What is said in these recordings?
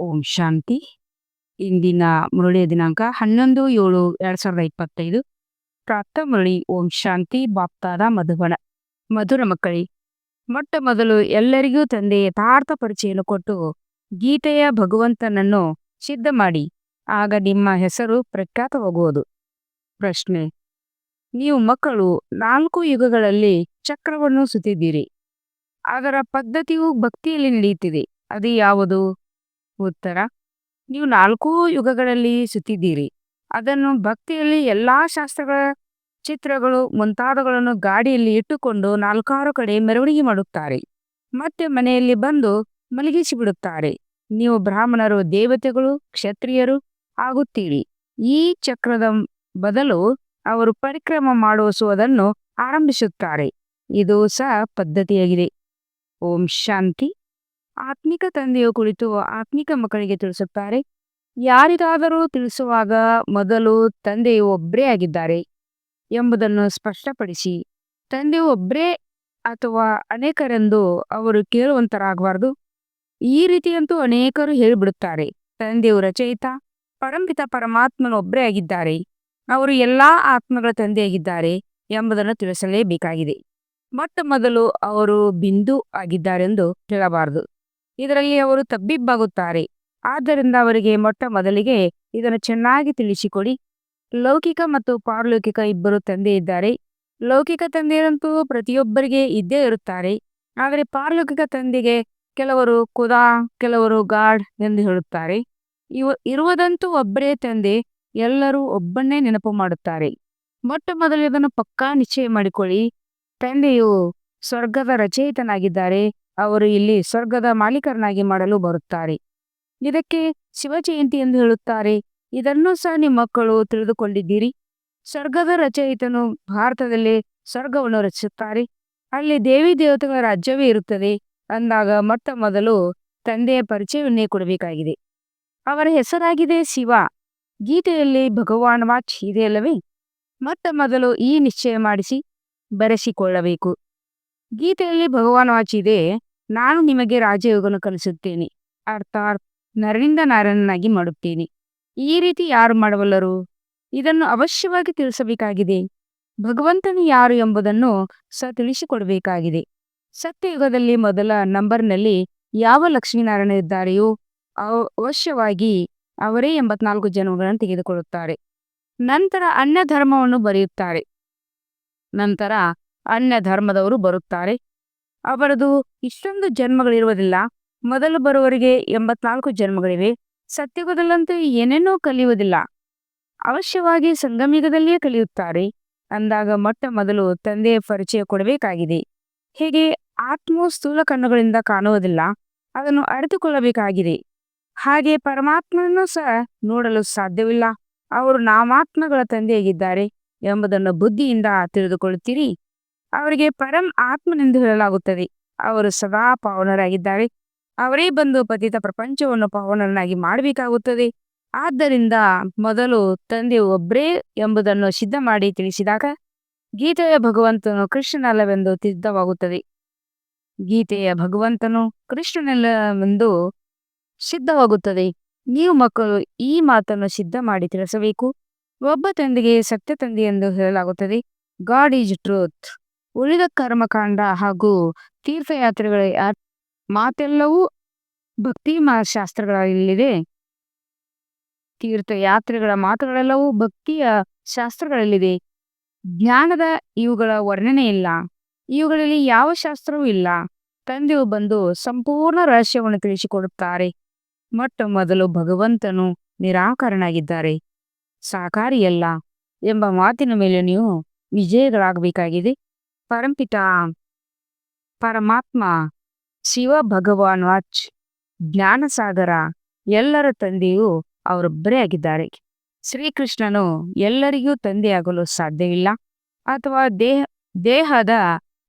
ಓಂ ಶಾಂತಿ. ಇಂದಿನ ಮುರಳಿಯ ದಿನಾಂಕ ಹನ್ನೊಂದು ಏಳು ಎರಡ್ ಸಾವಿರದ ಇಪ್ಪತ್ತೈದು. ಪ್ರಾಪ್ತ ಮುರಳಿ ಓಂ ಶಾಂತಿ, ಬಾಪ್ತಾದ, ಮಧುಬನ. ಮಧುರ ಮಕ್ಕಳಿ, ಮೊಟ್ಟ ಮೊದಲು ಎಲ್ಲರಿಗೂ ತಂದೆ ಯಥಾರ್ಥ ಪರಿಚಯನ ಕೊಟ್ಟು ಗೀತೆಯ ಭಗವಂತನನ್ನು ಸಿದ್ಧ ಮಾಡಿ, ಆಗ ನಿಮ್ಮ ಹೆಸರು ಪ್ರಖ್ಯಾತವಾಗುವುದು. ಪ್ರಶ್ನೆ, ನೀವು ಮಕ್ಕಳು ನಾಲ್ಕು ಯುಗಗಳಲ್ಲಿ ಚಕ್ರವನ್ನು ಸುತ್ತಿದ್ದೀರಿ. ಅದರ ಪದ್ಧತಿಯು ಭಕ್ತಿಯಲ್ಲಿ ನಡೆಯುತ್ತಿದೆ. ಅದು ಯಾವುದು? ಉತ್ತರ ನೀವು ನಾಲ್ಕೂ ಯುಗಗಳಲ್ಲಿ ಸುತ್ತಿದ್ದೀರಿ. ಅದನ್ನು ಭಕ್ತಿಯಲ್ಲಿ ಎಲ್ಲಾ ಶಾಸ್ತ್ರಗಳ ಚಿತ್ರಗಳು, ಮುಂತಾದವುಗಳನ್ನು ಗಾಡಿಯಲ್ಲಿ ಇಟ್ಟುಕೊಂಡು ನಾಲ್ಕಾರು ಕಡೆ ಮೆರವಣಿಗೆ ಮಾಡುತ್ತಾರೆ. ಮತ್ತೆ ಮನೆಯಲ್ಲಿ ಬಂದು ಮಲಗಿಸಿ ಬಿಡುತ್ತಾರೆ ನೀವು ಬ್ರಾಹ್ಮಣರು, ದೇವತೆಗಳು, ಕ್ಷತ್ರಿಯರು ಆಗುತ್ತೀರಿ. ಈ ಚಕ್ರದ ಬದಲು ಅವರು ಪರಿಕ್ರಮ ಮಾಡುವುದನ್ನು ಆರಂಭಿಸುತ್ತಾರೆ. ಇದು ಸಹ ಪದ್ಧತಿಯಾಗಿದೆ. ಓಂ ಶಾಂತಿ. ಆತ್ಮಿಕ ತಂದೆಯ ಕುರಿತು ಆತ್ಮಿಕ ಮಕ್ಕಳಿಗೆ ತಿಳಿಸುತ್ತಾರೆ. ಯಾರಿಗಾದರೂ ತಿಳಿಸುವಾಗ ಮೊದಲು ತಂದೆಯು ಒಬ್ಬರೇ ಆಗಿದ್ದಾರೆ ಎಂಬುದನ್ನು ಸ್ಪಷ್ಟಪಡಿಸಿ. ತಂದೆಯು ಒಬ್ಬರೇ ಅಥವಾ ಅನೇಕರೆಂದು ಅವರು ಕೇಳುವಂತರಾಗಬಾರ್ದು. ಈ ರೀತಿಯಂತೂ ಅನೇಕರು ಹೇಳಿಬಿಡುತ್ತಾರೆ. ತಂದೆಯು ರಚಯಿತ, ಪರಂಪಿತ ಪರಮಾತ್ಮನ ಒಬ್ಬರೇ ಆಗಿದ್ದಾರೆ. ಅವರು ಎಲ್ಲಾ ಆತ್ಮಗಳ ತಂದೆಯಾಗಿದ್ದಾರೆ ಎಂಬುದನ್ನು ತಿಳಿಸಲೇಬೇಕಾಗಿದೆ. ಮೊಟ್ಟ ಮೊದಲು ಅವರು ಬಿಂದು ಆಗಿದ್ದಾರೆಂದು ಹೇಳಬಾರದು. ಇದರಲ್ಲಿ ಅವರು ತಬ್ಬಿಬ್ಬಾಗುತ್ತಾರೆ. ಆದ್ದರಿಂದ ಅವರಿಗೆ ಮೊಟ್ಟ ಮೊದಲಿಗೆ ಇದನ್ನು ಚೆನ್ನಾಗಿ ತಿಳಿಸಿಕೊಡಿ. ಲೌಕಿಕ ಮತ್ತು ಪಾರಲೌಕಿಕ ಇಬ್ಬರು ತಂದೆ ಇದ್ದಾರೆ. ಲೌಕಿಕ ತಂದೆಯರಂತೂ ಪ್ರತಿಯೊಬ್ಬರಿಗೆ ಇದ್ದೇ ಇರುತ್ತಾರೆ. ಆದರೆ ಪಾರಲೌಕಿಕ ತಂದೆಗೆ ಕೆಲವರು ಕುದಾ ಕೆಲವರು ಗಾಡ್ ಎಂದು ಹೇಳುತ್ತಾರೆ. ಇವ, ಇರುವುದಂತೂ ಒಬ್ಬರೇ ತಂದೆ, ಎಲ್ಲರೂ ಒಬ್ಬನ್ನೇ ನೆನಪು ಮಾಡುತ್ತಾರೆ. ಮೊಟ್ಟ ಮೊದಲು ಇದನ್ನು ಪಕ್ಕಾ ನಿಶ್ಚಯ ಮಾಡಿಕೊಳ್ಳಿ. ತಂದೆಯು ಸ್ವರ್ಗದ ರಚಯಿತನಾಗಿದ್ದಾರೆ. ಅವರು ಇಲ್ಲಿ ಸ್ವರ್ಗದ ಮಾಲೀಕರನಾಗಿ ಮಾಡಲು ಬರುತ್ತಾರೆ. ಇದಕ್ಕೆ ಶಿವಜಯಂತಿ ಎಂದು ಹೇಳುತ್ತಾರೆ. ಇದನ್ನು ಸಹ ನಿಮ್ಮ ಮಕ್ಕಳು ತಿಳಿದುಕೊಂಡಿದ್ದೀರಿ. ಸ್ವರ್ಗದ ರಚಯಿತನು ಭಾರತದಲ್ಲಿ ಸ್ವರ್ಗವನ್ನು ರಚಿಸುತ್ತಾರೆ. ಅಲ್ಲಿ ದೇವಿ ದೇವತೆಗಳ ರಾಜ್ಯವೇ ಇರುತ್ತದೆ. ಅಂದಾಗ ಮೊಟ್ಟ ಮೊದಲು ತಂದೆಯ ಪರಿಚಯವನ್ನೇ ಕೊಡಬೇಕಾಗಿದೆ. ಅವರ ಹೆಸರಾಗಿದೆ ಶಿವ. ಗೀತೆಯಲ್ಲಿ ಭಗವಾನ್ ವಾಚ್ ಇದೆಯಲ್ಲವೇ ಮೊಟ್ಟ ಮೊದಲು ಈ ನಿಶ್ಚಯ ಮಾಡಿಸಿ, ಬರೆಸಿಕೊಳ್ಳಬೇಕು. ಗೀತೆಯಲ್ಲಿ ಭಗವಾನ್ ವಾಚಿದೆ, ನಾನು ನಿಮಗೆ ರಾಜಯೋಗವನ್ನು ಕಲಿಸುತ್ತೇನೆ. ಅರ್ಥಾತ್ ನರನಿಂದ ನಾರನನ್ನಾಗಿ ಮಾಡುತ್ತೇನೆ. ಈ ರೀತಿ ಯಾರು ಮಾಡಬಲ್ಲರು ಇದನ್ನು ಅವಶ್ಯವಾಗಿ ತಿಳಿಸಬೇಕಾಗಿದೆ. ಭಗವಂತನು ಯಾರು ಎಂಬುದನ್ನು ಸ ತಿಳಿಸಿಕೊಡಬೇಕಾಗಿದೆ. ಸತ್ಯಯುಗದಲ್ಲಿ ಮೊದಲ ನಂಬರ್ನಲ್ಲಿ ಯಾವ ಲಕ್ಷ್ಮೀನಾರಾಯಣ ಇದ್ದಾರೆಯೋ ಅವಶ್ಯವಾಗಿ ಅವರೇ ಎಂಬತ್ನಾಲ್ಕು ಜನ್ಮಗಳನ್ನು ತೆಗೆದುಕೊಳ್ಳುತ್ತಾರೆ. ನಂತರ ಅನ್ಯ ಧರ್ಮವನ್ನು ಬರೆಯುತ್ತಾರೆ. ನಂತರ ಅನ್ಯ ಧರ್ಮದವರು ಬರುತ್ತಾರೆ. ಅವರದು ಇಷ್ಟೊಂದು ಜನ್ಮಗಳಿರುವುದಿಲ್ಲ. ಮೊದಲು ಬರುವವರಿಗೆ ಎಂಬತ್ನಾಲ್ಕು ಜನ್ಮಗಳಿವೆ. ಸತ್ಯಯುಗದಲ್ಲಂತೂ ಏನೇನೋ ಕಲಿಯುವುದಿಲ್ಲ. ಅವಶ್ಯವಾಗಿ ಸಂಗಮಿಗದಲ್ಲಿಯೇ ಕಲಿಯುತ್ತಾರೆ. ಅಂದಾಗ ಮೊಟ್ಟ ಮೊದಲು ತಂದೆಯ ಪರಿಚಯ ಕೊಡಬೇಕಾಗಿದೆ. ಹೇಗೆ ಆತ್ಮ ಸ್ಥೂಲ ಕಣ್ಣುಗಳಿಂದ ಕಾಣುವುದಿಲ್ಲ. ಅದನ್ನು ಅರಿತುಕೊಳ್ಳಬೇಕಾಗಿದೆ. ಹಾಗೆ ಪರಮಾತ್ಮನನ್ನು ಸಹ ನೋಡಲು ಸಾಧ್ಯವಿಲ್ಲ. ಅವರು ನಾಮಾತ್ಮಗಳ ತಂದೆಯಾಗಿದ್ದಾರೆ ಎಂಬುದನ್ನು ಬುದ್ಧಿಯಿಂದ ತಿಳಿದುಕೊಳ್ಳುತ್ತೀರಿ. ಅವರಿಗೆ ಪರಂ ಆತ್ಮನೆಂದು ಹೇಳಲಾಗುತ್ತದೆ. ಅವರು ಸದಾ ಪಾವನರಾಗಿದ್ದಾರೆ. ಅವರೇ ಬಂದು ಪತಿತ ಪ್ರಪಂಚವನ್ನು ಪಾವನರನ್ನಾಗಿ ಮಾಡಬೇಕಾಗುತ್ತದೆ. ಆದ್ದರಿಂದ ಮೊದಲು ತಂದೆ ಒಬ್ಬರೇ ಎಂಬುದನ್ನು ಸಿದ್ಧ ಮಾಡಿ ತಿಳಿಸಿದಾಗ ಗೀತೆಯ ಭಗವಂತನು ಕೃಷ್ಣನಲ್ಲವೆಂದು ಸಿದ್ಧವಾಗುತ್ತದೆ ಗೀತೆಯ ಭಗವಂತನು ಕೃಷ್ಣನಲ್ಲವೆಂದು ಸಿದ್ಧವಾಗುತ್ತದೆ. ನೀವು ಮಕ್ಕಳು ಈ ಮಾತನ್ನು ಸಿದ್ಧ ಮಾಡಿ ತಿಳಿಸಬೇಕು. ಒಬ್ಬ ತಂದೆಗೆ ಸತ್ಯ ತಂದೆ ಎಂದು ಹೇಳಲಾಗುತ್ತದೆ. ಗಾಡ್ ಈಸ್ ಟ್ರೂತ್ ಉಳಿದ ಕರ್ಮಕಾಂಡ ಹಾಗೂ ತೀರ್ಥಯಾತ್ರೆಗಳ ಮಾತೆಲ್ಲವೂ ಭಕ್ತಿ ಶಾಸ್ತ್ರಗಳಲ್ಲಿದೆ ತೀರ್ಥಯಾತ್ರೆಗಳ ಮಾತುಗಳೆಲ್ಲವೂ ಭಕ್ತಿಯ ಶಾಸ್ತ್ರಗಳಲ್ಲಿದೆ. ಜ್ಞಾನದ ಇವುಗಳ ವರ್ಣನೆ ಇಲ್ಲ. ಇವುಗಳಲ್ಲಿ ಯಾವ ಶಾಸ್ತ್ರವೂ ಇಲ್ಲ. ತಂದೆಯು ಬಂದು ಸಂಪೂರ್ಣ ರಹಸ್ಯವನ್ನು ತಿಳಿಸಿಕೊಡುತ್ತಾರೆ. ಮೊಟ್ಟ ಮೊದಲು ಭಗವಂತನು ನಿರಾಕರನಾಗಿದ್ದಾರೆ ಸಾಕಾರಿಯಲ್ಲ ಎಂಬ ಮಾತಿನ ಮೇಲೆ ನೀವು ವಿಜಯಗಳಾಗಬೇಕಾಗಿದೆ. ಪರಂಪಿತ, ಪರಮಾತ್ಮ, ಶಿವ ಭಗವಾನ್ ವಾಚ್, ಜ್ಞಾನಸಾಗರ, ಎಲ್ಲರ ತಂದೆಯೂ ಅವರೊಬ್ಬರೇ ಆಗಿದ್ದಾರೆ. ಶ್ರೀಕೃಷ್ಣನು ಎಲ್ಲರಿಗೂ ತಂದೆಯಾಗಲು ಸಾಧ್ಯವಿಲ್ಲ ಅಥವಾ ದೇಹ, ದೇಹದ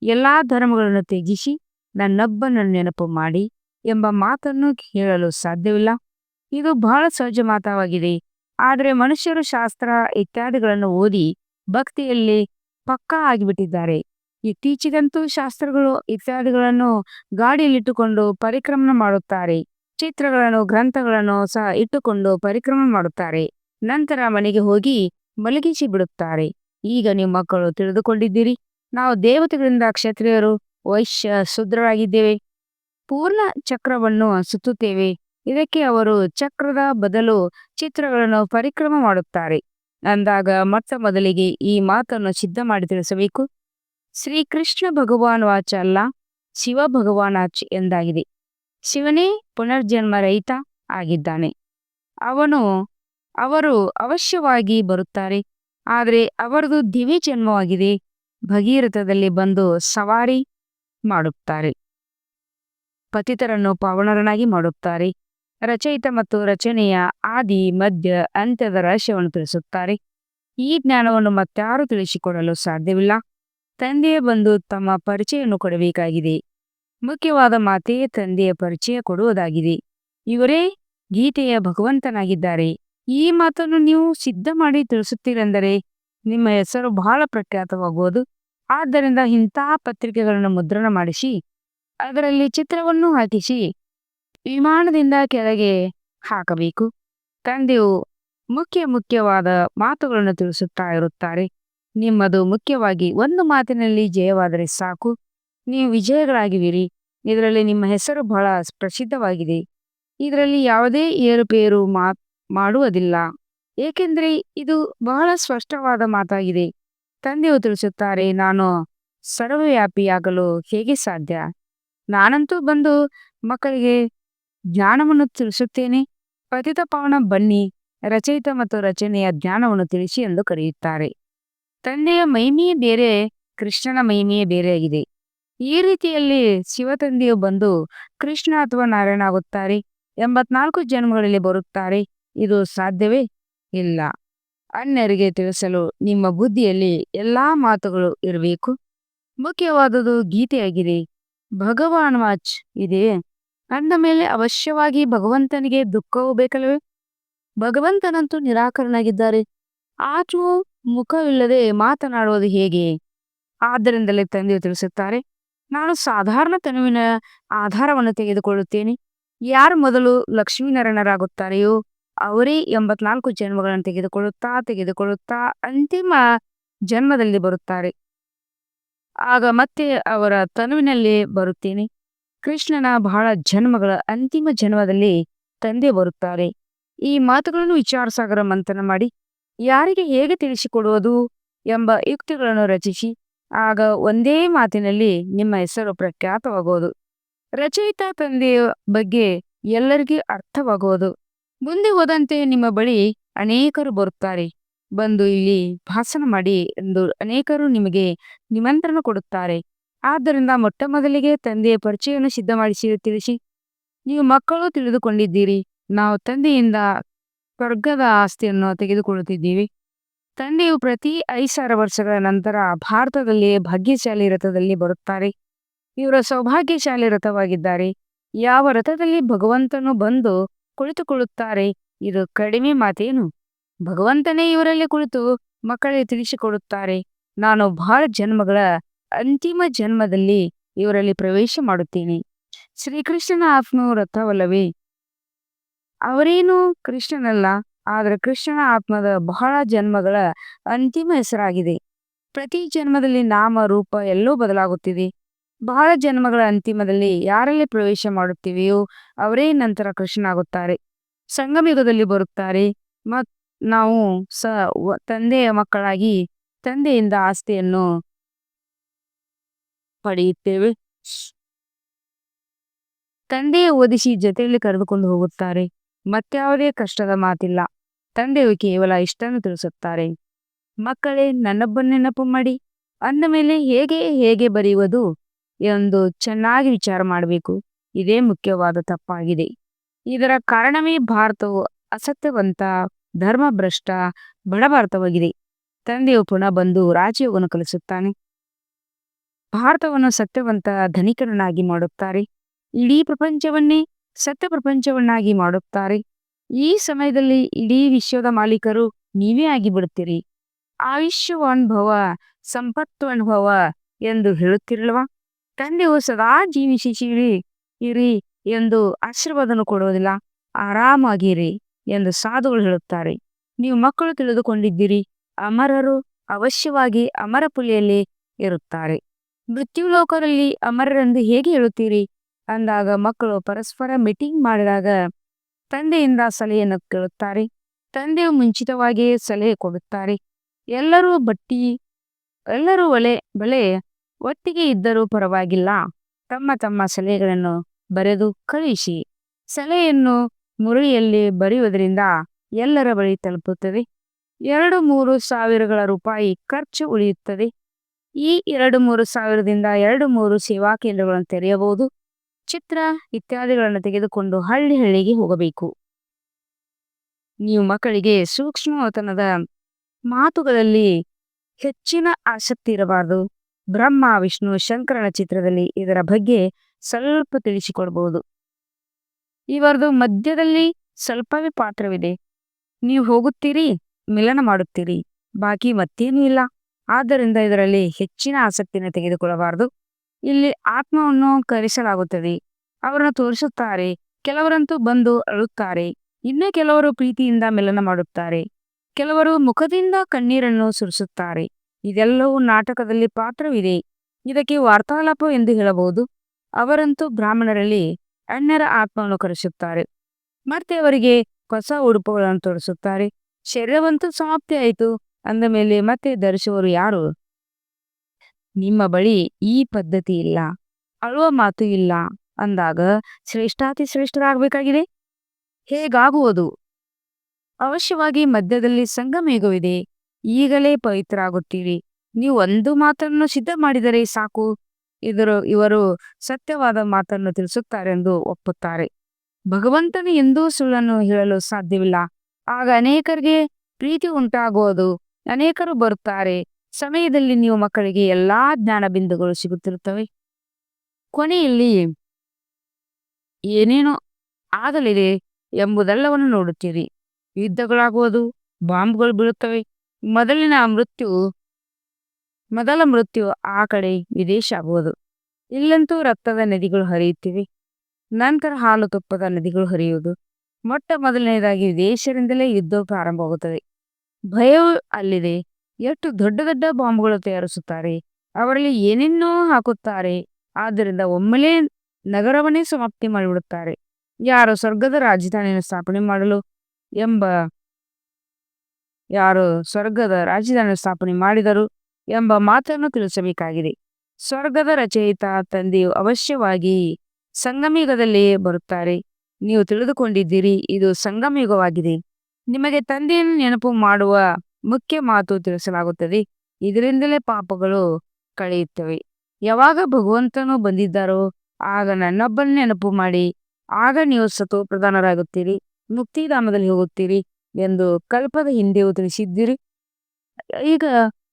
ಎಲ್ಲಾ ಧರ್ಮಗಳನ್ನು ತ್ಯಜಿಸಿ ನನ್ನೊಬ್ಬನನ್ನು ನೆನಪು ಮಾಡಿ ಎಂಬ ಮಾತನ್ನು ಹೇಳಲು ಸಾಧ್ಯವಿಲ್ಲ. ಇದು ಬಹಳ ಸಹಜ ಮಾತವಾಗಿದೆ. ಆದರೆ ಮನುಷ್ಯರು ಶಾಸ್ತ್ರ ಇತ್ಯಾದಿಗಳನ್ನು ಓದಿ ಭಕ್ತಿಯಲ್ಲಿ ಪಕ್ಕಾ ಆಗಿಬಿಟ್ಟಿದ್ದಾರೆ. ಇತ್ತೀಚೆಗಂತೂ ಶಾಸ್ತ್ರಗಳು ಇತ್ಯಾದಿಗಳನ್ನು ಗಾಡಿಯಲ್ಲಿಟ್ಟುಕೊಂಡು ಪರಿಕ್ರಮಣ ಮಾಡುತ್ತಾರೆ. ಚಿತ್ರಗಳನ್ನು, ಗ್ರಂಥಗಳನ್ನು ಸಹ ಇಟ್ಟುಕೊಂಡು ಪರಿಕ್ರಮ ಮಾಡುತ್ತಾರೆ. ನಂತರ ಮನೆಗೆ ಹೋಗಿ ಮಲಗಿಸಿ ಬಿಡುತ್ತಾರೆ. ಈಗ ನಿಮ್ಮ ಮಕ್ಕಳು ತಿಳಿದುಕೊಂಡಿದ್ದೀರಿ. ನಾವು ದೇವತೆಗಳಿಂದ ಕ್ಷತ್ರಿಯರು, ವೈಶ್ಯ, ಶುದ್ರರಾಗಿದ್ದೇವೆ. ಪೂರ್ಣ ಚಕ್ರವನ್ನು ಸುತ್ತುತ್ತೇವೆ. ಇದಕ್ಕೆ ಅವರು ಚಕ್ರದ ಬದಲು ಚಿತ್ರಗಳನ್ನು ಪರಿಕ್ರಮ ಮಾಡುತ್ತಾರೆ. ಅಂದಾಗ ಮೊತ್ತ ಮೊದಲಿಗೆ ಈ ಮಾತನ್ನು ಸಿದ್ಧ ಮಾಡಿ ತಿಳಿಸಬೇಕು. ಶ್ರೀಕೃಷ್ಣ ಭಗವಾನ್ ವಾಚ ಅಲ್ಲ, ಶಿವ ಭಗವಾನಾಚ್ ಎಂದಾಗಿದೆ. ಶಿವನೇ ಪುನರ್ಜನ್ಮ ರಹಿತ ಆಗಿದ್ದಾನೆ. ಅವನು, ಅವರು ಅವಶ್ಯವಾಗಿ ಬರುತ್ತಾರೆ, ಆದರೆ ಅವರದು ದಿವ್ಯ ಜನ್ಮವಾಗಿದೆ, ಭಗೀರಥದಲ್ಲಿ ಬಂದು ಸವಾರಿ ಮಾಡುತ್ತಾರೆ. ಪತಿತರನ್ನು ಪಾವನರನಾಗಿ ಮಾಡುತ್ತಾರೆ. ರಚಯಿತ ಮತ್ತು ರಚನೆಯ ಆದಿ, ಮಧ್ಯ, ಅಂತ್ಯದ ರಹಸ್ಯವನ್ನು ತಿಳಿಸುತ್ತಾರೆ. ಈ ಜ್ಞಾನವನ್ನು ಮತ್ತಾರು ತಿಳಿಸಿಕೊಡಲು ಸಾಧ್ಯವಿಲ್ಲ. ತಂದೆಯೇ ಬಂದು ತಮ್ಮ ಪರಿಚಯವನ್ನು ಕೊಡಬೇಕಾಗಿದೆ. ಮುಖ್ಯವಾದ ಮಾತೇ ತಂದೆಯ ಪರಿಚಯ ಕೊಡುವುದಾಗಿದೆ. ಇವರೇ ಗೀತೆಯ ಭಗವಂತನಾಗಿದ್ದಾರೆ. ಈ ಮಾತನ್ನು ನೀವು ಸಿದ್ಧ ಮಾಡಿ ತಿಳಿಸುತ್ತೀರೆಂದರೆ ನಿಮ್ಮ ಹೆಸರು ಬಹಳ ಪ್ರಖ್ಯಾತವಾಗುವುದು. ಆದ್ದರಿಂದ ಇಂತಹ ಪತ್ರಿಕೆಗಳನ್ನು ಮುದ್ರಣ ಮಾಡಿಸಿ, ಅದರಲ್ಲಿ ಚಿತ್ರವನ್ನು ಹಾಕಿಸಿ, ವಿಮಾನದಿಂದ ಕೆಳಗೆ ಹಾಕಬೇಕು. ತಂದೆಯು ಮುಖ್ಯ ಮುಖ್ಯವಾದ ಮಾತುಗಳನ್ನು ತಿಳಿಸುತ್ತಾ ಇರುತ್ತಾರೆ. ನಿಮ್ಮದು ಮುಖ್ಯವಾಗಿ ಒಂದು ಮಾತಿನಲ್ಲಿ ಜಯವಾದರೆ ಸಾಕು. ನೀವು ವಿಜಯಗಳಾಗಿವಿರಿ ಇದರಲ್ಲಿ ನಿಮ್ಮ ಹೆಸರು ಬಹಳ ಪ್ರಸಿದ್ಧವಾಗಿದೆ. ಇದರಲ್ಲಿ ಯಾವುದೇ ಏರುಪೇರು ಮಾ, ಮಾಡುವುದಿಲ್ಲ. ಏಕೆಂದರೆ ಇದು ಬಹಳ ಸ್ಪಷ್ಟವಾದ ಮಾತಾಗಿದೆ. ತಂದೆಯು ತಿಳಿಸುತ್ತಾರೆ, ನಾನು ಸರ್ವವ್ಯಾಪಿಯಾಗಲು ಹೇಗೆ ಸಾಧ್ಯ? ನಾನಂತೂ ಬಂದು ಮಕ್ಕಳಿಗೆ ಜ್ಞಾನವನ್ನು ತಿಳಿಸುತ್ತೇನೆ. ಪತಿತ ಪಾವನ ಬನ್ನಿ. ರಚಯಿತ ಮತ್ತು ರಚನೆಯ ಜ್ಞಾನವನ್ನು ತಿಳಿಸಿ ಎಂದು ಕರೆಯುತ್ತಾರೆ. ತಂದೆಯ ಮಹಿಮೆಯೇ ಬೇರೆ, ಕೃಷ್ಣನ ಮಹಿಮೆಯೇ ಬೇರೆಯಾಗಿದೆ ಈ ರೀತಿಯಲ್ಲಿ ಶಿವ ತಂದೆಯು ಬಂದು ಕೃಷ್ಣ ಅಥವಾ ನಾರಾಯಣ ಆಗುತ್ತಾರೆ, ಎಂಬತ್ನಾಲ್ಕು ಜನ್ಮಗಳಲ್ಲಿ ಬರುತ್ತಾರೆ, ಇದು ಸಾಧ್ಯವೇ ಇಲ್ಲ. ಅನ್ಯರಿಗೆ ತಿಳಿಸಲು ನಿಮ್ಮ ಬುದ್ಧಿಯಲ್ಲಿ ಎಲ್ಲಾ ಮಾತುಗಳು ಇರಬೇಕು. ಮುಖ್ಯವಾದುದು ಗೀತೆಯಾಗಿದೆ, ಭಗವಾನ್ ವಾಚ್ ಇದೆ. ಅಂದ ಮೇಲೆ ಅವಶ್ಯವಾಗಿ ಭಗವಂತನಿಗೆ ದುಃಖವೂ ಬೇಕಲ್ಲವೇ? ಭಗವಂತನಂತೂ ನಿರಾಕರನಾಗಿದ್ದಾರೆ. ಆಚು ಮುಖವಿಲ್ಲದೆ ಮಾತನಾಡುವುದು ಹೇಗೆ? ಆದ್ದರಿಂದಲೇ ತಂದೆಯು ತಿಳಿಸುತ್ತಾರೆ, ನಾನು ಸಾಧಾರಣ ತನುವಿನ ಆಧಾರವನ್ನು ತೆಗೆದುಕೊಳ್ಳುತ್ತೇನೆ. ಯಾರು ಮೊದಲು ಲಕ್ಷ್ಮೀನಾರಾಯಣರಾಗುತ್ತಾರೆಯೋ, ಅವರೇ ಎಂಬತ್ನಾಲ್ಕು ಜನ್ಮಗಳನ್ನು ತೆಗೆದುಕೊಳ್ಳುತ್ತಾ ತೆಗೆದುಕೊಳ್ಳುತ್ತಾ ಅಂತಿಮ ಜನ್ಮದಲ್ಲಿ ಬರುತ್ತಾರೆ. ಆಗ ಮತ್ತೆ ಅವರ ತನುವಿನಲ್ಲಿ ಬರುತ್ತೇನೆ. ಕೃಷ್ಣನ ಬಹಳ ಜನ್ಮಗಳ ಅಂತಿಮ ಜನ್ಮದಲ್ಲಿ ತಂದೆ ಬರುತ್ತಾರೆ. ಈ ಮಾತುಗಳನ್ನು ವಿಚಾರಸಾಗರ ಮಂಥನ ಮಾಡಿ. ಯಾರಿಗೆ ಹೇಗೆ ತಿಳಿಸಿಕೊಡುವುದು ಎಂಬ ಯುಕ್ತಿಗಳನ್ನು ರಚಿಸಿ, ಆಗ ಒಂದೇ ಮಾತಿನಲ್ಲಿ ನಿಮ್ಮ ಹೆಸರು ಪ್ರಖ್ಯಾತವಾಗುವುದು. ರಚಯಿತ ತಂದೆಯ ಬಗ್ಗೆ ಎಲ್ಲರಿಗೂ ಅರ್ಥವಾಗುವುದು. ಮುಂದೆ ಹೋದಂತೆ ನಿಮ್ಮ ಬಳಿ ಅನೇಕರು ಬರುತ್ತಾರೆ. ಬಂದು ಇಲ್ಲಿ ಭಾಷಣ ಮಾಡಿ ಎಂದು ಅನೇಕರು ನಿಮಗೆ ನಿಮಂತ್ರಣ ಕೊಡುತ್ತಾರೆ. ಆದ್ದರಿಂದ ಮೊಟ್ಟ ಮೊದಲಿಗೆ ತಂದೆಯ ಪರಿಚಯವನ್ನು ಸಿದ್ಧ ಮಾಡಿಸಿ ತಿಳಿಸಿ. ನೀವು ಮಕ್ಕಳು ತಿಳಿದುಕೊಂಡಿದ್ದೀರಿ. ನಾವು ತಂದೆಯಿಂದ ಸ್ವರ್ಗದ ಆಸ್ತಿಯನ್ನು ತೆಗೆದುಕೊಳ್ಳುತ್ತಿದ್ದೀವಿ. ತಂದೆಯು ಪ್ರತಿ ಐದು ಸಾವಿರ ವರ್ಷಗಳ ನಂತರ ಭಾರತದಲ್ಲಿ ಭಾಗ್ಯಶಾಲಿ ರಥದಲ್ಲಿ ಬರುತ್ತಾರೆ. ಇವರ ಸೌಭಾಗ್ಯಶಾಲಿ ರಥವಾಗಿದ್ದಾರೆ. ಯಾವ ರಥದಲ್ಲಿ ಭಗವಂತನು ಬಂದು ಕುಳಿತುಕೊಳ್ಳುತ್ತಾರೆ, ಇದು ಕಡಿಮೆ ಮಾತೇನು? ಭಗವಂತನೇ ಇವರಲ್ಲಿ ಕುಳಿತು ಮಕ್ಕಳಿಗೆ ತಿಳಿಸಿಕೊಡುತ್ತಾರೆ. ನಾನು ಬಹಳ ಜನ್ಮಗಳ ಅಂತಿಮ ಜನ್ಮದಲ್ಲಿ ಇವರಲ್ಲಿ ಪ್ರವೇಶ ಮಾಡುತ್ತೇನೆ. ಶ್ರೀಕೃಷ್ಣನ ಆತ್ಮವು ರಥವಲ್ಲವೇ? ಅವರೇನು ಕೃಷ್ಣನಲ್ಲ, ಆದ್ರೆ ಕೃಷ್ಣನ ಆತ್ಮದ ಬಹಳ ಜನ್ಮಗಳ ಅಂತಿಮ ಹೆಸರಾಗಿದೆ. ಪ್ರತಿ ಜನ್ಮದಲ್ಲಿ ನಾಮ, ರೂಪ ಎಲ್ಲೋ ಬದಲಾಗುತ್ತಿದೆ. ಬಹಳ ಜನ್ಮಗಳ ಅಂತಿಮದಲ್ಲಿ ಯಾರಲ್ಲಿ ಪ್ರವೇಶ ಮಾಡುತ್ತೀವಿಯೋ, ಅವರೇ ನಂತರ ಕೃಷ್ಣನಾಗುತ್ತಾರೆ. ಸಂಗಮಯುಗದಲ್ಲಿ ಬರುತ್ತಾರೆ. ಮತ್ ನಾವು ಸ ತಂದೆಯ ಮಕ್ಕಳಾಗಿ ತಂದೆಯಿಂದ ಆಸ್ತಿಯನ್ನು ಪಡೆಯುತ್ತೇವೆ. ತಂದೆಯ ಓದಿಸಿ ಜೊತೆಯಲ್ಲಿ ಕರೆದುಕೊಂಡು ಹೋಗುತ್ತಾರೆ. ಮತ್ಯಾವುದೇ ಕಷ್ಟದ ಮಾತಿಲ್ಲ. ತಂದೆಯು ಕೇವಲ ಇಷ್ಟನ್ನು ತಿಳಿಸುತ್ತಾರೆ. ಮಕ್ಕಳೇ ನನ್ನೊಬ್ಬ ನೆನಪು ಮಾಡಿ. ಅಂದ ಮೇಲೆ ಹೇಗೆ ಹೇಗೆ ಬರೆಯುವುದು ಎಂದು ಚೆನ್ನಾಗಿ ವಿಚಾರ ಮಾಡಬೇಕು. ಇದೇ ಮುಖ್ಯವಾದ ತಪ್ಪಾಗಿದೆ. ಇದರ ಕಾರಣವೇ ಭಾರತವು ಅಸತ್ಯವಂತ, ಧರ್ಮಭ್ರಷ್ಟ ಬಡ ಭಾರತವಾಗಿದೆ ತಂದೆಯು ಪುನಃ ಬಂದು ರಾಜ್ಯವನ್ನು ಕಲಿಸುತ್ತಾನೆ. ಭಾರತವನ್ನು ಸತ್ಯವಂತ, ಧನಿಕರನ್ನಾಗಿ ಮಾಡುತ್ತಾರೆ. ಇಡೀ ಪ್ರಪಂಚವನ್ನೇ ಸತ್ಯ ಪ್ರಪಂಚವನ್ನಾಗಿ ಮಾಡುತ್ತಾರೆ. ಈ ಸಮಯದಲ್ಲಿ ಇಡೀ ವಿಶ್ವದ ಮಾಲೀಕರು ನೀವೇ ಆಗಿಬಿಡುತ್ತೀರಿ. ಆಯುಷ್ಯ ಅನುಭವ, ಸಂಪತ್ತು ಅನುಭವ ಎಂದು ಹೇಳುತ್ತಿರಲ್ವಾ? ತಂದೆಯು ಸದಾ ಜೀವಿಸಿರಿ ಇರಿ ಎಂದು ಆಶೀರ್ವಾದನು ಕೊಡುವುದಿಲ್ಲ. ಆರಾಮಾಗಿರಿ ಎಂದು ಸಾಧುಗಳು ಹೇಳುತ್ತಾರೆ. ನೀವು ಮಕ್ಕಳು ತಿಳಿದುಕೊಂಡಿದ್ದೀರಿ, ಅಮರರು ಅವಶ್ಯವಾಗಿ ಅಮರ ಪುಲಿಯಲ್ಲಿ ಇರುತ್ತಾರೆ. ಮೃತ್ಯುಲೋಕದಲ್ಲಿ ಅಮರರೆಂದು ಹೇಗೆ ಹೇಳುತ್ತೀರಿ? ಅಂದಾಗ ಮಕ್ಕಳು ಪರಸ್ಪರ ಮೀಟಿಂಗ್ ಮಾಡಿದಾಗ ತಂದೆಯಿಂದ ಸಲಹೆಯನ್ನು ಕೇಳುತ್ತಾರೆ. ತಂದೆಯು ಮುಂಚಿತವಾಗಿಯೇ ಸಲಹೆ ಕೊಡುತ್ತಾರೆ. ಎಲ್ಲರೂ ಬಟ್ಟಿ, ಎಲ್ಲರೂ ಒಲೆ, ಬಳೆ ಒಟ್ಟಿಗೆ ಇದ್ದರೂ ಪರವಾಗಿಲ್ಲ. ತಮ್ಮ ತಮ್ಮ ಸಲಹೆಗಳನ್ನು ಬರೆದು ಕಳುಹಿಸಿ. ಸಲಹೆಯನ್ನು ಮುರಳಿಯಲ್ಲಿ ಬರೆಯುವುದರಿಂದ ಎಲ್ಲರ ಬಳಿ ತಲುಪುತ್ತದೆ. ಎರಡು ಮೂರು ಸಾವಿರಗಳ ರೂಪಾಯಿ ಖರ್ಚು ಉಳಿಯುತ್ತದೆ. ಈ ಎರಡು ಮೂರು ಸಾವಿರದಿಂದ ಎರಡು ಮೂರು ಸೇವಾ ಕೇಂದ್ರಗಳನ್ನು ತೆರೆಯಬಹುದು. ಚಿತ್ರ ಇತ್ಯಾದಿಗಳನ್ನು ತೆಗೆದುಕೊಂಡು ಹಳ್ಳಿ ಹಳ್ಳಿಗೆ ಹೋಗಬೇಕು. ನೀವು ಮಕ್ಕಳಿಗೆ ಸೂಕ್ಷ್ಮತನದ ಮಾತುಗಳಲ್ಲಿ ಹೆಚ್ಚಿನ ಆಸಕ್ತಿ ಇರಬಾರದು. ಬ್ರಹ್ಮ, ವಿಷ್ಣು, ಶಂಕರನ ಚಿತ್ರದಲ್ಲಿ ಇದರ ಬಗ್ಗೆ ಸ್ವಲ್ಪ ತಿಳಿಸಿಕೊಡಬಹುದು ಇವರದು ಮಧ್ಯದಲ್ಲಿ ಸ್ವಲ್ಪವೇ ಪಾತ್ರವಿದೆ. ನೀವು ಹೋಗುತ್ತೀರಿ, ಮಿಲನ ಮಾಡುತ್ತೀರಿ. ಬಾಕಿ ಮತ್ತೇನೂ ಇಲ್ಲ. ಆದ್ದರಿಂದ ಇದರಲ್ಲಿ ಹೆಚ್ಚಿನ ಆಸಕ್ತಿಯನ್ನು ತೆಗೆದುಕೊಳ್ಳಬಾರದು. ಇಲ್ಲಿ ಆತ್ಮವನ್ನು ಕರೆಸಲಾಗುತ್ತದೆ. ಅವರನ್ನು ತೋರಿಸುತ್ತಾರೆ. ಕೆಲವರಂತೂ ಬಂದು ಅಳುತ್ತಾರೆ. ಇನ್ನೂ ಕೆಲವರು ಪ್ರೀತಿಯಿಂದ ಮಿಲನ ಮಾಡುತ್ತಾರೆ. ಕೆಲವರು ಮುಖದಿಂದ ಕಣ್ಣೀರನ್ನು ಸುರಿಸುತ್ತಾರೆ. ಇದೆಲ್ಲವೂ ನಾಟಕದಲ್ಲಿ ಪಾತ್ರವಿದೆ. ಇದಕ್ಕೆ ವಾರ್ತಾಲಾಪ ಎಂದು ಹೇಳಬಹುದು. ಅವರಂತೂ ಬ್ರಾಹ್ಮಣರಲ್ಲಿ ಅಣ್ಣರ ಆತ್ಮವನ್ನು ಕರೆಸುತ್ತಾರೆ. ಮತ್ತೆ ಅವರಿಗೆ ಹೊಸ ಉಡುಪುಗಳನ್ನು ತೋರಿಸುತ್ತಾರೆ ಶರೀರವಂತೂ ಸಮಾಪ್ತಿ ಆಯಿತು ಅಂದ ಮೇಲೆ ಮತ್ತೆ ಧರಿಸುವರು ಯಾರು? ನಿಮ್ಮ ಬಳಿ ಈ ಪದ್ಧತಿ ಇಲ್ಲ, ಅಳುವ ಮಾತು ಇಲ್ಲ ಅಂದಾಗ ಶ್ರೇಷ್ಠಾತಿ ಶ್ರೇಷ್ಠರಾಗಬೇಕಾಗಿದೆ? ಹೇಗಾಗುವುದು? ಅವಶ್ಯವಾಗಿ ಮಧ್ಯದಲ್ಲಿ ಸಂಗಮೇಗವಿದೆ ಈಗಲೇ ಪವಿತ್ರ ಆಗುತ್ತೀರಿ ನೀವು ಒಂದು ಮಾತನ್ನು ಸಿದ್ಧ ಮಾಡಿದರೆ ಸಾಕು, ಇದರ, ಇವರು ಸತ್ಯವಾದ ಮಾತನ್ನು ತಿಳಿಸುತ್ತಾರೆಂದು ಒಪ್ಪುತ್ತಾರೆ. ಭಗವಂತನು ಎಂದೂ ಸುಳ್ಳನ್ನು ಹೇಳಲು ಸಾಧ್ಯವಿಲ್ಲ, ಆಗ ಅನೇಕರಿಗೆ ಪ್ರೀತಿ ಉಂಟಾಗುವುದು, ಅನೇಕರು ಬರುತ್ತಾರೆ. ಸಮಯದಲ್ಲಿ ನೀವು ಮಕ್ಕಳಿಗೆ ಎಲ್ಲಾ ಜ್ಞಾನ ಬಿಂದುಗಳು ಸಿಗುತ್ತಿರುತ್ತವೆ. ಕೊನೆಯಲ್ಲಿ ಏನೇನೋ ಆಗಲಿದೆ ಎಂಬುದೆಲ್ಲವನ್ನು ನೋಡುತ್ತೀರಿ. ಯುದ್ಧಗಳಾಗುವುದು, ಬಾಂಬ್ಗಳು ಬೀಳುತ್ತವೆ. ಮೊದಲಿನ ಮೃತ್ಯು, ಮೊದಲ ಮೃತ್ಯು ಆ ಕಡೆ ವಿದೇಶ ಆಗುವುದು. ಇಲ್ಲಂತೂ ರಕ್ತದ ನದಿಗಳು ಹರಿಯುತ್ತಿವೆ. ನಂತರ ಹಾಲು ತುಪ್ಪದ ನದಿಗಳು ಹರಿಯುವುದು. ಮೊಟ್ಟ ಮೊದಲನೆಯದಾಗಿ ವಿದೇಶದಿಂದಲೇ ಯುದ್ಧ ಪ್ರಾರಂಭವಾಗುತ್ತದೆ. ಭಯವೂ ಅಲ್ಲಿದೆ. ಎಷ್ಟು ದೊಡ್ಡ ದೊಡ್ಡ ಬಾಂಬ್ಗಳು ತಯಾರಿಸುತ್ತಾರೆ, ಅವರಲ್ಲಿ ಏನೇನೋ ಹಾಕುತ್ತಾರೆ, ಆದ್ದರಿಂದ ಒಮ್ಮೆಲೇ ನಗರವನ್ನೇ ಸಮಾಪ್ತಿ ಮಾಡಿಬಿಡುತ್ತಾರೆ. ಯಾರು ಸ್ವರ್ಗದ ರಾಜಧಾನಿಯನ್ನು ಸ್ಥಾಪನೆ ಮಾಡಲು ಎಂಬ ಯಾರು ಸ್ವರ್ಗದ ರಾಜಧಾನಿಯನ್ನು ಸ್ಥಾಪನೆ ಮಾಡಿದರು ಎಂಬ ಮಾತನ್ನು ತಿಳಿಸಬೇಕಾಗಿದೆ. ಸ್ವರ್ಗದ ರಚಯಿತ ತಂದೆಯು ಅವಶ್ಯವಾಗಿ ಸಂಗಮಯುಗದಲ್ಲಿ ಬರುತ್ತಾರೆ. ನೀವು ತಿಳಿದುಕೊಂಡಿದ್ದೀರಿ, ಇದು ಸಂಗಮಯುಗವಾಗಿದೆ. ನಿಮಗೆ ತಂದೆಯನ್ನು ನೆನಪು ಮಾಡುವ ಮುಖ್ಯ ಮಾತು ತಿಳಿಸಲಾಗುತ್ತದೆ. ಇದರಿಂದಲೇ ಪಾಪಗಳು ಕಳೆಯುತ್ತವೆ. ಯಾವಾಗ ಭಗವಂತನು ಬಂದಿದ್ದಾರೋ, ಆಗ ನನ್ನೊಬ್ಬನ ನೆನಪು ಮಾಡಿ. ಆಗ ನೀವು ಸತು ಪ್ರಧಾನರಾಗುತ್ತೀರಿ, ಮುಕ್ತಿಧಾಮದಲ್ಲಿ ಹೋಗುತ್ತೀರಿ ಎಂದು ಕಲ್ಪದ ಹಿಂದೆಯೂ ತಿಳಿಸಿದ್ದೀರಿ. ಈಗ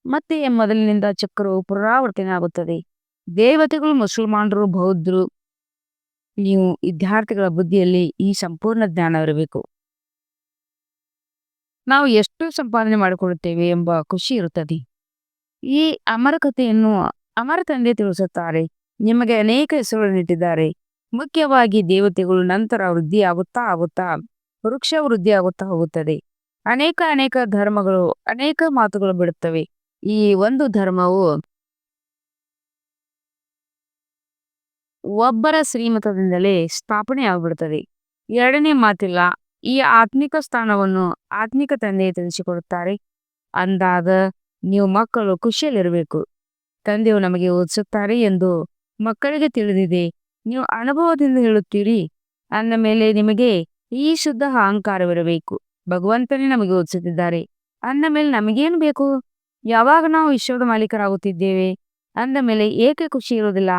ಮತ್ತೆ ಮೊದಲಿನಿಂದ ಚಕ್ರವು ಪುನರಾವರ್ತನೆ ಆಗುತ್ತದೆ ದೇವತೆಗಳು, ಮುಸಲ್ಮಾನರು, ಬೌದ್ಧರು, ನೀವು ವಿದ್ಯಾರ್ಥಿಗಳ ಬುದ್ಧಿಯಲ್ಲಿ ಈ ಸಂಪೂರ್ಣ ಜ್ಞಾನ ಇರಬೇಕು ನಾವು ಎಷ್ಟು ಸಂಪಾದನೆ ಮಾಡಿಕೊಳ್ಳುತ್ತೇವೆ ಎಂಬ ಖುಷಿ ಇರುತ್ತದೆ. ಈ ಅಮರ ಕಥೆಯನ್ನು ಅಮರ ತಂದೆ ತಿಳಿಸುತ್ತಾರೆ. ನಿಮಗೆ ಅನೇಕ ಹೆಸರುಗಳನ್ನು ಇಟ್ಟಿದ್ದಾರೆ. ಮುಖ್ಯವಾಗಿ ದೇವತೆಗಳು ನಂತರ ವೃದ್ಧಿ ಆಗುತ್ತಾ ಆಗುತ್ತಾ, ವೃಕ್ಷ ವೃದ್ಧಿ ಆಗುತ್ತಾ ಹೋಗುತ್ತದೆ. ಅನೇಕ ಅನೇಕ ಧರ್ಮಗಳು, ಅನೇಕ ಮಾತುಗಳು ಬಿಡುತ್ತವೆ ಈ ಒಂದು ಧರ್ಮವು ಒಬ್ಬರ ಶ್ರೀಮತದಿಂದಲೇ ಸ್ಥಾಪನೆ ಆಗ್ಬಿಡುತ್ತದೆ ಎರಡನೇ ಮಾತಿಲ್ಲ ಈ ಆತ್ಮಿಕ ಸ್ಥಾನವನ್ನು ಆತ್ಮಿಕ ತಂದೆ ತಿಳಿಸಿಕೊಡುತ್ತಾರೆ. ಅಂದಾಗ ನೀವು ಮಕ್ಕಳು ಖುಷಿಯಲ್ಲಿರಬೇಕು ತಂದೆಯು ನಮಗೆ ಓದಿಸುತ್ತಾರೆ ಎಂದು ಮಕ್ಕಳಿಗೆ ತಿಳಿದಿದೆ. ನೀವು ಅನುಭವದಿಂದ ಹೇಳುತ್ತೀರಿ. ಅಂದ ಮೇಲೆ ನಿಮಗೆ ಈ ಶುದ್ಧ ಅಹಂಕಾರವಿರಬೇಕು. ಭಗವಂತನೇ ನಮಗೆ ಓದಿಸುತ್ತಿದ್ದಾರೆ. ಅಂದ ಮೇಲೆ ನಮಗೇನು ಬೇಕು? ಯಾವಾಗ ನಾವು ವಿಶ್ವದ ಮಾಲೀಕರಾಗುತ್ತಿದ್ದೇವೆ? ಅಂದ ಮೇಲೆ ಏಕೆ ಖುಷಿ ಇರುವುದಿಲ್ಲ?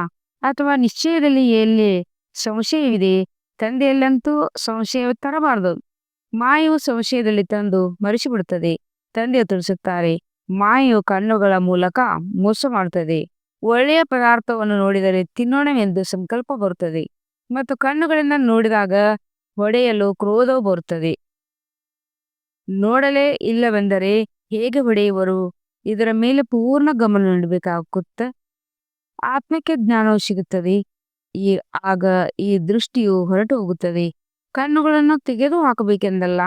ಅಥವಾ ನಿಶ್ಚಯದಲ್ಲಿ ಎಲ್ಲಿ ಸಂಶಯವಿದೆ? ತಂದೆಯಲ್ಲಂತೂ ಸಂಶಯ ತರಬಾರದು. ಮಾಯು ಸಂಶಯದಲ್ಲಿ ತಂದು ಮರೆಸಿಬಿಡುತ್ತದೆ. ತಂದೆಯು ತಿಳಿಸುತ್ತಾರೆ ಮಾಯು ಕಣ್ಣುಗಳ ಮೂಲಕ ಮೋಸ ಮಾಡುತ್ತದೆ. ಒಳ್ಳೆಯ ಪದಾರ್ಥವನ್ನು ನೋಡಿದರೆ ತಿನ್ನೋಣವೆಂದು ಸಂಕಲ್ಪ ಬರುತ್ತದೆ ಮತ್ತು ಕಣ್ಣುಗಳಿಂದ ನೋಡಿದಾಗ ಹೊಡೆಯಲು ಕ್ರೋಧವು ಬರುತ್ತದೆ. ನೋಡಲೇ ಇಲ್ಲವೆಂದರೆ ಹೇಗೆ ಹೊಡೆಯುವರು? ಇದರ ಮೇಲೆ ಪೂರ್ಣ ಗಮನ ನೀಡಬೇಕಾಗುತ್ತ? ಆತ್ಮಕ್ಕೆ ಜ್ಞಾನವು ಸಿಗುತ್ತದೆ. ಈ ಆಗ ಈ ದೃಷ್ಟಿಯು ಹೊರಟು ಹೋಗುತ್ತದೆ ಕಣ್ಣುಗಳನ್ನು ತೆಗೆದು ಹಾಕಬೇಕೆಂದಲ್ಲ,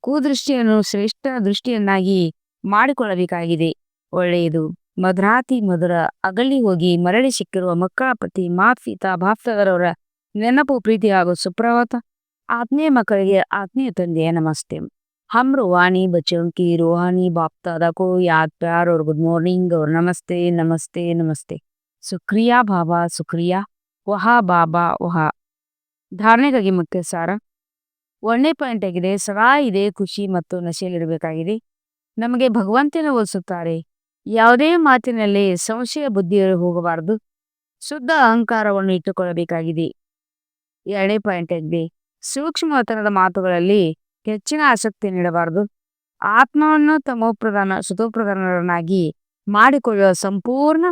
ಕುದೃಷ್ಟಿಯನ್ನು ಶ್ರೇಷ್ಠ ದೃಷ್ಟಿಯನ್ನಾಗಿ ಮಾಡಿಕೊಳ್ಳಬೇಕಾಗಿದೆ. ಒಳ್ಳೆಯದು. ಮಧುರಾತಿ ಮಧುರ ಅಗಲಿ ಹೋಗಿ ಮರಳಿ ಸಿಕ್ಕಿರುವ ಮಕ್ಕಳ ಪತಿ ಮಾತ್ಪಿತ ಭಾಪ್ತದರವರ ನೆನಪು ಪ್ರೀತಿ ಹಾಗೂ ಸುಪ್ರಭಾತ. ಆತ್ಮೀಯ ಮಕ್ಕಳಿಗೆ ಆತ್ಮೀಯ ತಂದೆಯ ನಮಸ್ತೆ. ಹಮ್ ವಾಣಿ ಬಚ್ಚೋಂ ರೋಹಾನಿ ಬಾಪ್ತಾದ ಕೋ ಯಾದ್ ಪ್ಯಾರ್, ಅವ್ರ ಗುಡ್ ಮಾರ್ನಿಂಗ್, ಅವ್ರ ನಮಸ್ತೆ ನಮಸ್ತೆ ನಮಸ್ತೆ. ಸುಕ್ರಿಯಾ ಭಾವಾ ಸುಕ್ರಿಯಾ. ವಹಾ ಬಾಬಾ ವಹಾ. ಧಾರಣೆಗಾಗಿ ಮುಖ್ಯ ಸಾರ. ಒಳ್ಳೆ ಪಾಯಿಂಟ್ ಆಗಿದೆ ಸದಾ ಇದೆ, ಖುಷಿ ಮತ್ತು ನಶೆಯಲ್ಲಿರಬೇಕಾಗಿದೆ ನಮಗೆ ಭಗವಂತನ ಹೋಲಿಸುತ್ತಾರೆ, ಯಾವುದೇ ಮಾತಿನಲ್ಲಿ ಸಂಶಯ ಬುದ್ಧಿಯಲ್ಲಿ ಹೋಗಬಾರದು. ಶುದ್ಧ ಅಹಂಕಾರವನ್ನು ಇಟ್ಟುಕೊಳ್ಳಬೇಕಾಗಿದೆ. ಎರಡನೇ ಪಾಯಿಂಟ್ ಆಗಿದೆ, ಸೂಕ್ಷ್ಮತನದ ಮಾತುಗಳಲ್ಲಿ ಹೆಚ್ಚಿನ ಆಸಕ್ತಿ ನೀಡಬಾರದು. ಆತ್ಮವನ್ನು ತಮೋಪ್ರಧಾನ, ಸುತೋಪ್ರಧಾನರನ್ನಾಗಿ ಮಾಡಿಕೊಳ್ಳುವ ಸಂಪೂರ್ಣ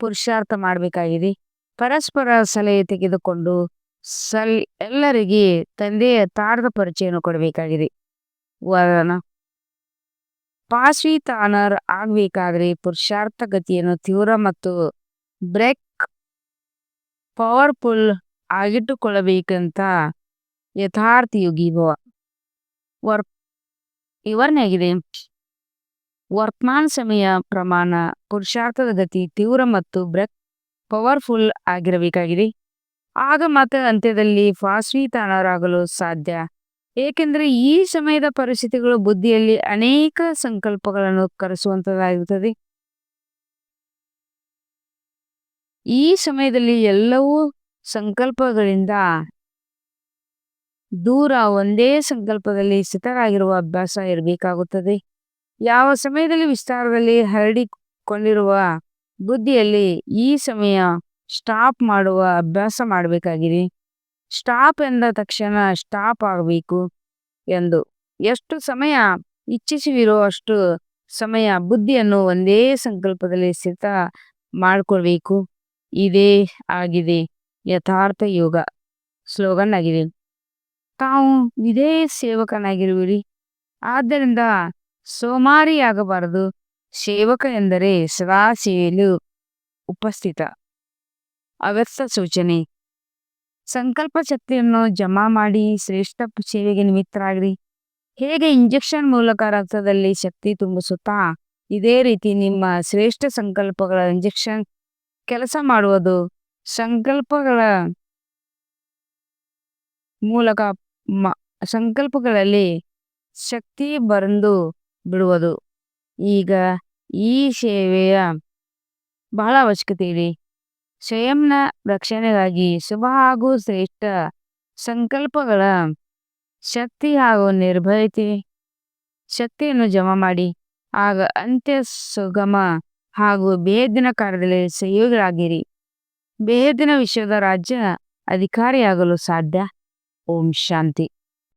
ಪುರುಷಾರ್ಥ ಮಾಡಬೇಕಾಗಿದೆ. ಪರಸ್ಪರ ಸಲಹೆ ತೆಗೆದುಕೊಂಡು ಸಲ್, ಎಲ್ಲರಿಗೆ ತಂದೆಯ ತಾರದ ಪರಿಚಯವನ್ನು ಕೊಡಬೇಕಾಗಿದೆ. ವರನ. ಪಾಸ್ವಿತಾನರ್ ಆಗಬೇಕಾದ್ರೆ ಪುರುಷಾರ್ಥ ಗತಿಯನ್ನು ತೀವ್ರ ಮತ್ತು ಬ್ರೇಕ್ ಪವರ್ಫುಲ್ ಆಗಿಟ್ಟುಕೊಳ್ಳಬೇಕಂತ ಯಥಾರ್ಥ ಯುಗಿ ಭವ. ವರ್ ವಿವರಣೆಯಾಗಿದೆ ವರ್ತಮಾನ ಸಮಯ ಪ್ರಮಾಣ ಪುರುಷಾರ್ಥದ ಗತಿ ತೀವ್ರ ಮತ್ತು ಬ್ರೇಕ್ ಪವರ್ಫುಲ್ ಆಗಿರಬೇಕಾಗಿದೆ. ಆಗ ಮಾತ್ರ ಅಂತ್ಯದಲ್ಲಿ ಫಾಸ್ವಿತಾನರಾಗಲು ಸಾಧ್ಯ. ಏಕೆಂದರೆ ಈ ಸಮಯದ ಪರಿಸ್ಥಿತಿಗಳು ಬುದ್ಧಿಯಲ್ಲಿ ಅನೇಕ ಸಂಕಲ್ಪಗಳನ್ನು ಕರೆಸುವಂತದ್ದಾಗಿರುತ್ತದೆ. ಈ ಸಮಯದಲ್ಲಿ ಎಲ್ಲವೂ ಸಂಕಲ್ಪಗಳಿಂದ ದೂರ ಒಂದೇ ಸಂಕಲ್ಪದಲ್ಲಿ ಸ್ಥಿತರಾಗಿರುವ ಅಭ್ಯಾಸ ಇರಬೇಕಾಗುತ್ತದೆ. ಯಾವ ಸಮಯದಲ್ಲಿ ವಿಸ್ತಾರದಲ್ಲಿ ಹರಡಿಕೊಂಡಿರುವ ಬುದ್ಧಿಯಲ್ಲಿ ಈ ಸಮಯ ಸ್ಟಾಪ್ ಮಾಡುವ ಅಭ್ಯಾಸ ಮಾಡಬೇಕಾಗಿದೆ ಸ್ಟಾಪ್ ಎಂದ ತಕ್ಷಣ ಸ್ಟಾಪ್ ಆಗಬೇಕು ಎಂದು. ಎಷ್ಟು ಸಮಯ ಇಚ್ಛಿಸುವಿರೋ ಅಷ್ಟು ಸಮಯ ಬುದ್ಧಿಯನ್ನು ಒಂದೇ ಸಂಕಲ್ಪದಲ್ಲಿ ಸ್ಥಿತ ಮಾಡಿಕೊಳ್ಬೇಕು. ಇದೇ ಆಗಿದೆ ಯಥಾರ್ಥ ಯೋಗ ಸ್ಲೋಗನ್ ಆಗಿದೆ. ತಾವು ಇದೇ ಸೇವಕನಾಗಿರುವಿರಿ. ಆದ್ದರಿಂದ ಸೋಮಾರಿಯಾಗಬಾರದು. ಸೇವಕ ಎಂದರೆ ಸೇವೆಯಲ್ಲಿ ಉಪಸ್ಥಿತ. ಅವ್ಯಸ್ಥ ಸೂಚನೆ. ಸಂಕಲ್ಪ ಶಕ್ತಿಯನ್ನು ಜಮಾ ಮಾಡಿ ಶ್ರೇಷ್ಠ ಸೇವೆಗೆ ನಿಮಿತ್ತರಾಗ್ರಿ. ಹೇಗೆ ಇಂಜೆಕ್ಷನ್ ಮೂಲಕ ರಕ್ತದಲ್ಲಿ ಶಕ್ತಿ ತುಂಬಿಸುತ್ತಾ, ಇದೇ ರೀತಿ ನಿಮ್ಮ ಶ್ರೇಷ್ಠ ಸಂಕಲ್ಪಗಳ ಇಂಜೆಕ್ಷನ್ ಕೆಲಸ ಮಾಡುವುದು ಸಂಕಲ್ಪಗಳ ಮೂಲಕ ಸಂಕಲ್ಪಗಳಲ್ಲಿ ಶಕ್ತಿ ಬರೆದು ಬಿಡುವುದು. ಈಗ ಈ ಸೇವೆಯ ಬಹಳ ಅವಶ್ಯಕತೆ ಇದೆ ಸ್ವಯಂನ ರಕ್ಷಣೆಗಾಗಿ ಶುಭ ಹಾಗೂ ಶ್ರೇಷ್ಠ ಸಂಕಲ್ಪಗಳ ಶಕ್ತಿ ಹಾಗೂ ನಿರ್ಭಯತೆ ಶಕ್ತಿಯನ್ನು ಜಮಾ ಮಾಡಿ, ಆಗ ಅಂತ್ಯ ಸುಗಮ ಹಾಗೂ ಬೇದಿನ ಕಾರ್ಯದಲ್ಲಿ ಸಹಯೋಗಿಗಳಾಗಿರಿ. ಬೇದಿನ ವಿಶ್ವದ ರಾಜ್ಯ ಅಧಿಕಾರಿಯಾಗಲು ಸಾಧ್ಯ. ಓಂ ಶಾಂತಿ.